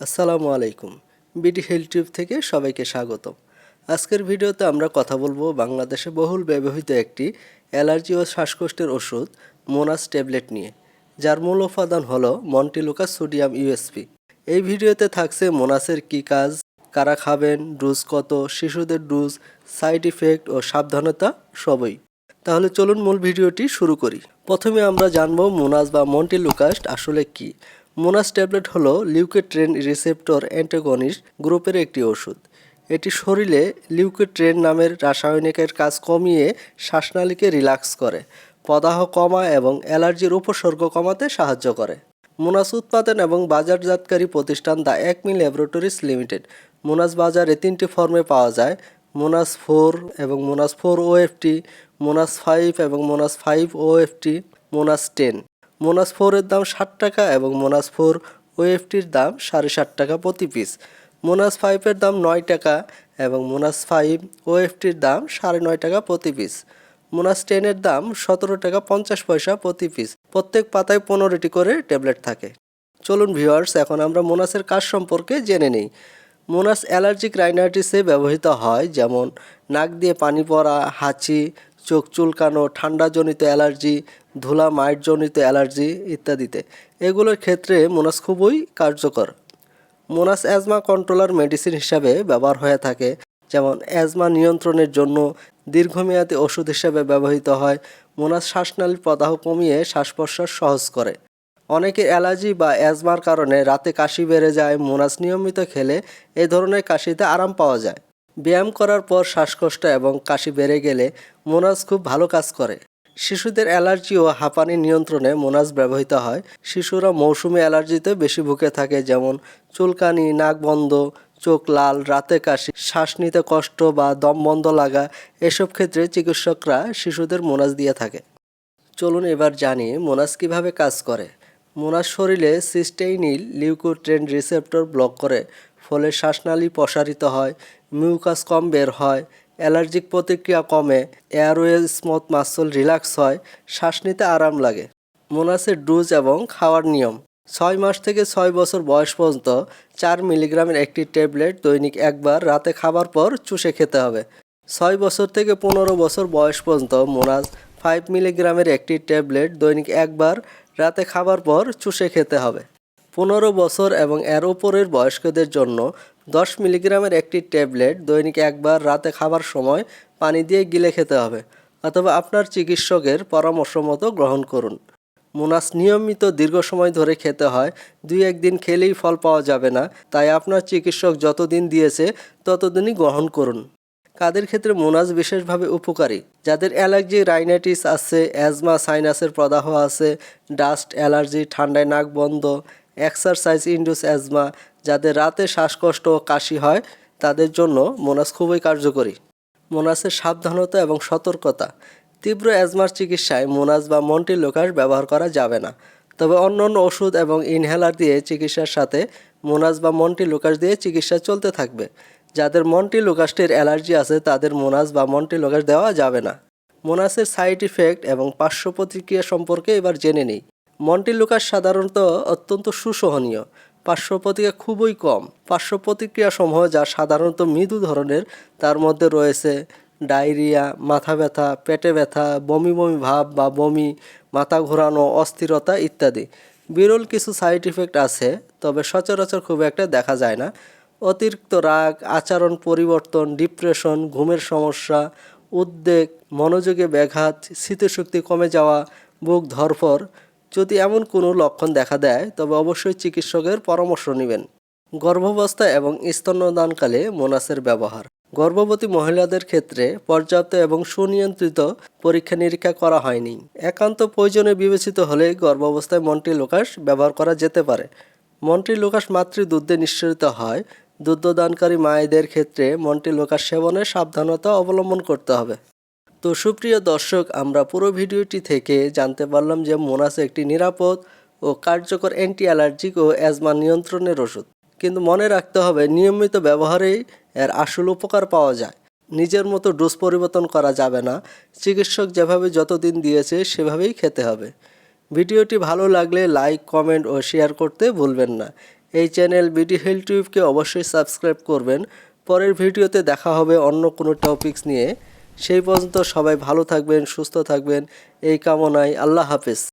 আসসালামু আলাইকুম। BD health tube থেকে সবাইকে স্বাগত আজকের ভিডিওতে আমরা কথা বলব বাংলাদেশে বহুল ব্যবহৃত একটি অ্যালার্জি ও শ্বাসকষ্টের ওষুধ, মোনাস ট্যাবলেট নিয়ে, যার মূল উপাদান হলো মন্টিলুকাস সোডিয়াম ইউএসপি এই ভিডিওতে থাকছে মোনাসের কী কাজ, কারা খাবেন, ডোজ কত, শিশুদের ডোজ, সাইড ইফেক্ট ও সাবধানতা সবই। তাহলে চলুন মূল ভিডিওটি শুরু করি। প্রথমে আমরা জানব মোনাস বা মন্টিলুকাস্ট আসলে কি। মোনাস ট্যাবলেট হলো লিউকেট্রেন রিসেপ্টর অ্যান্টাগনিস্ট গ্রুপের একটি ওষুধ। এটি শরীরে লিউকেট্রেন নামের রাসায়নিকের কাজ কমিয়ে শ্বাসনালীকে রিল্যাক্স করে পদাহ কমা এবং অ্যালার্জির উপসর্গ কমাতে সাহায্য করে। মোনাস উৎপাদন এবং বাজারজাতকারী প্রতিষ্ঠান the Acme laboratories limited. Monas বাজারে তিনটি ফর্মে পাওয়া যায়, মোনাস ফোর এবং Monas four OFT Monas five এবং Monas five OFT Monas ten. Monas ফোরের দাম ষাট টাকা এবং মোনাস ফোর ওএফটির দাম সাড়ে ষাট টাকা প্রতি পিস। মোনাস ফাইভের দাম নয় টাকা এবং মোনাস ফাইভ ওএফটির দাম সাড়ে নয় টাকা প্রতি পিস। মোনাস টেনের দাম সতেরো টাকা পঞ্চাশ পয়সা প্রতি পিস। প্রত্যেক পাতায় পনেরোটি করে ট্যাবলেট থাকে। চলুন ভিউয়ার্স, এখন আমরা মোনাসের কাজ সম্পর্কে জেনে নিই। মোনাস অ্যালার্জিক রাইনাইটিসে ব্যবহৃত হয়, যেমন নাক দিয়ে পানি পড়া, হাঁচি, চোখ চুলকানো, ঠান্ডাজনিত অ্যালার্জি ধুলা মাইটজনিত অ্যালার্জি ইত্যাদিতে। এগুলোর ক্ষেত্রে মোনাস খুবই কার্যকর। মোনাস অ্যাজমা কন্ট্রোলার মেডিসিন হিসাবে ব্যবহার হয়ে থাকে, যেমন অ্যাজমা নিয়ন্ত্রণের জন্য দীর্ঘমেয়াদী ওষুধ হিসাবে ব্যবহৃত হয়। মোনাস শ্বাসনালীর প্রদাহ কমিয়ে শ্বাস প্রশ্বাস সহজ করে। অনেকে অ্যালার্জি বা অ্যাজমার কারণে রাতে কাশি বেড়ে যায়, মোনাস নিয়মিত খেলে এই ধরনের কাশিতে আরাম পাওয়া যায়। ব্যায়াম করার পর শ্বাসকষ্ট এবং কাশি বেড়ে গেলে মোনাস খুব ভালো কাজ করে। শিশুদের অ্যালার্জি ও হাঁপানি নিয়ন্ত্রণে মোনাস ব্যবহৃত হয়। শিশুরা মৌসুমি অ্যালার্জিতে বেশি ভুগে থাকে, যেমন চুলকানি, নাক বন্ধ, চোখ লাল, রাতে কাশি, শ্বাস নিতে কষ্ট বা দম বন্ধ লাগা, এসব ক্ষেত্রে চিকিৎসকরা শিশুদের মোনাস দিয়ে থাকে। চলুন এবার জানি মোনাস কীভাবে কাজ করে। মোনাস শরীরে সিস্টেইনিল লিউকোট্রেন রিসেপ্টর ব্লক করে, ফলে শ্বাসনালী প্রসারিত হয়, মিউকাস কম বের হয় অ্যালার্জিক প্রতিক্রিয়া কমে এয়ারওয়ে স্মথ মাসল রিল্যাক্স হয়, শ্বাস নিতে আরাম লাগে। মোনাসের ডোজ এবং খাওয়ার নিয়ম। ছয় মাস থেকে ছয় বছর বয়স পর্যন্ত চার মিলিগ্রামের একটি ট্যাবলেট দৈনিক একবার রাতে খাবার পর চুষে খেতে হবে। ছয় বছর থেকে পনেরো বছর বয়স পর্যন্ত মোনাস ফাইভ মিলিগ্রামের একটি ট্যাবলেট দৈনিক একবার রাতে খাবার পর চুষে খেতে হবে। পনেরো বছর এবং এর ওপরের বয়স্কদের জন্য দশ মিলিগ্রামের একটি ট্যাবলেট দৈনিক একবার রাতে খাবার সময় পানি দিয়ে গিলে খেতে হবে, অথবা আপনার চিকিৎসকের পরামর্শ মতো গ্রহণ করুন। মোনাস নিয়মিত দীর্ঘ সময় ধরে খেতে হয়, দুই একদিন খেলেই ফল পাওয়া যাবে না, তাই আপনার চিকিৎসক যতদিন দিয়েছে ততদিনই গ্রহণ করুন। কাদের ক্ষেত্রে মোনাস বিশেষভাবে উপকারী? যাদের অ্যালার্জি, রাইনাইটিস আছে, অ্যাজমা, সাইনাসের প্রদাহ আছে, ডাস্ট, অ্যালার্জি, ঠান্ডায় নাক বন্ধ এক্সারসাইজ ইন্ডুস অ্যাজমা যাদের রাতে শ্বাসকষ্ট ও কাশি হয়, তাদের জন্য মোনাস খুবই কার্যকরী। মোনাসের সাবধানতা এবং সতর্কতা। তীব্র অ্যাজমার চিকিৎসায় মোনাস বা মন্টিলোকাস ব্যবহার করা যাবে না। তবে অন্য অন্য ওষুধ এবং ইনহেলার দিয়ে চিকিৎসার সাথে মোনাস বা মন্টিলোকাস দিয়ে চিকিৎসা চলতে থাকবে। যাদের মন্টিলোকাস্টের অ্যালার্জি আছে, তাদের মোনাস বা মন্টিলোকাস দেওয়া যাবে না। মোনাসের সাইড ইফেক্ট এবং পার্শ্ব প্রতিক্রিয়া সম্পর্কে এবার জেনে নিই। মন্টিলুকাস সাধারণত অত্যন্ত সুসহনীয়। পার্শ্ব প্রতিক্রিয়া খুবই কম। পার্শ্ব প্রতিক্রিয়া সমূহ যা সাধারণত মৃদু ধরনের, তার মধ্যে রয়েছে ডায়রিয়া, মাথা ব্যথা, পেটে ব্যথা, বমি বমি ভাব বা বমি, মাথা ঘোরানো, অস্থিরতা ইত্যাদি। বিরল কিছু সাইড ইফেক্ট আছে, তবে সচরাচর খুব একটা দেখা যায় না। অতিরিক্ত রাগ, আচরণ পরিবর্তন ডিপ্রেশন ঘুমের সমস্যা, উদ্বেগ, মনোযোগে ব্যাঘাত স্মৃতিশক্তি কমে যাওয়া, বুক ধরফর যদি এমন কোনো লক্ষণ দেখা দেয়, তবে অবশ্যই চিকিৎসকের পরামর্শ নেবেন। গর্ভাবস্থা এবং স্তন্যদানকালে মোনাসের ব্যবহার। গর্ভবতী মহিলাদের ক্ষেত্রে পর্যাপ্ত এবং সুনিয়ন্ত্রিত পরীক্ষা নিরীক্ষা করা হয়নি। একান্ত প্রয়োজনে বিবেচিত হলে গর্ভাবস্থায় মন্টি লোকাস ব্যবহার করা যেতে পারে। মন্টি লোকাস মাতৃ দুধে নিঃসরিত হয়। দুগ্ধদানকারী মায়েদের ক্ষেত্রে মন্টি লোকাস সেবনে সাবধানতা অবলম্বন করতে হবে। তো সুপ্রিয় দর্শক, আমরা পুরো ভিডিওটি থেকে জানতে পারলাম যে মোনাস একটি নিরাপদ ও কার্যকর অ্যান্টি অ্যালার্জিক ও অ্যাজমা নিয়ন্ত্রণের ওষুধ। কিন্তু মনে রাখতে হবে, নিয়মিত ব্যবহারেই এর আসল উপকার পাওয়া যায়। নিজের মতো ডোজ পরিবর্তন করা যাবে না। চিকিৎসক যেভাবে যতদিন দিয়েছে, সেভাবেই খেতে হবে। ভিডিওটি ভালো লাগলে লাইক, কমেন্ট ও শেয়ার করতে ভুলবেন না। এই চ্যানেল বিডি হেলথ টিউবকে অবশ্যই সাবস্ক্রাইব করবেন। পরের ভিডিওতে দেখা হবে অন্য কোনো টপিকস নিয়ে। সেই পর্যন্ত সবাই ভালো থাকবেন সুস্থ থাকবেন। এই কামনায় আল্লাহ হাফেজ।